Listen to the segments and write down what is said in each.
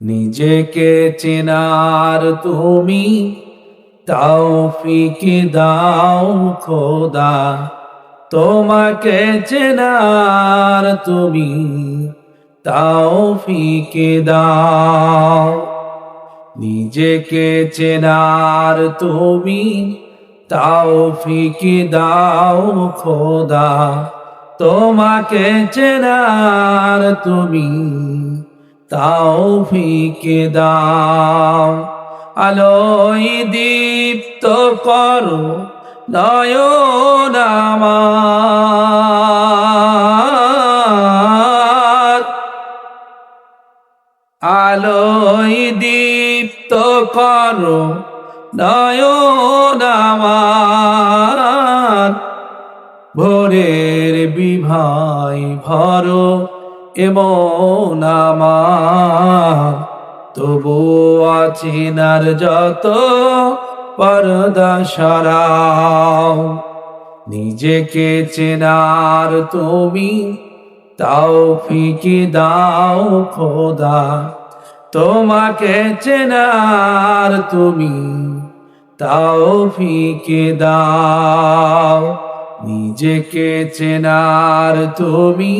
নিজেকে চেনার তুমি তৌফিকে দাও খোদা। তোমাকে চেনার তুমি তৌফিকে দাও। নিজেকে চেনার তুমি তৌফিকে দাও খোদা। তোমাকে চেনার তুমি তৌফিকে দাও। আলোয় দীপ্ত করো নয়ন আমার আলোয় দীপ্ত করো নয়ন আমার ভোরের বিভাই ভরো এমন আমার। তবু আচিনার যত পর্দা সরাও। নিজেকে চেনার তুমি তাও ফিকে দাও খোদা। তোমাকে চেনার তুমি তাও ফিকে দাও। নিজেকে চেনার তুমি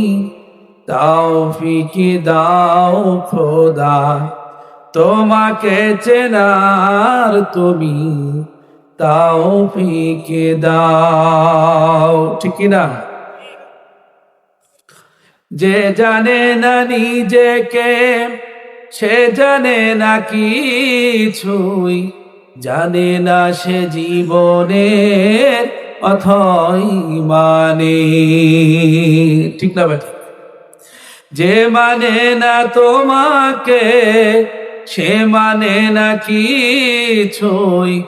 তাও ফিকে, দাও খোদা। তোমাকে চেনার তুমি তাও ফিকে দাও। ঠিক না? যে জানে না নিজেকে, সে জানে না কিছুই। জানে না সে জীবনের অথই মানে। ঠিক না বেটা? যে মানে না তোমাকে, সে মানে না কিছুই।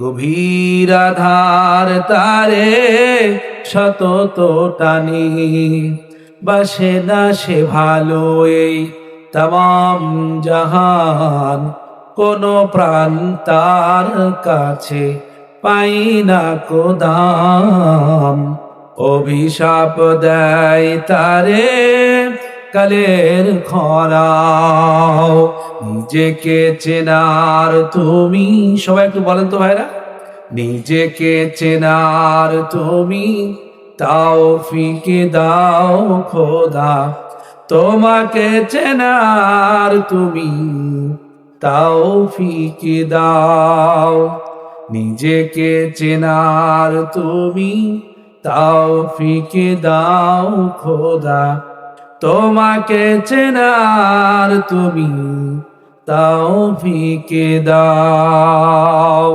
গভীর আধার তারে তো টানি বাসে না সে ভালো এই তাম জাহান। কোন প্রাণ তার কাছে পাই না কোদাম। অভিশাপ দেয় তারে কালের খরাও। নিজেকে চেনার তুমি, সবাই একটু বলেন তো ভাইরা। নিজেকে চেনার তুমি তাও ফিকে দাও খোদা। তোমাকে চেনার তুমি তাও ফিকে দাও। নিজেকে চেনার তুমি তাও ফিকে দাও খোদা। তোমাকে চেনার তুমি তাও ফিকে দাও।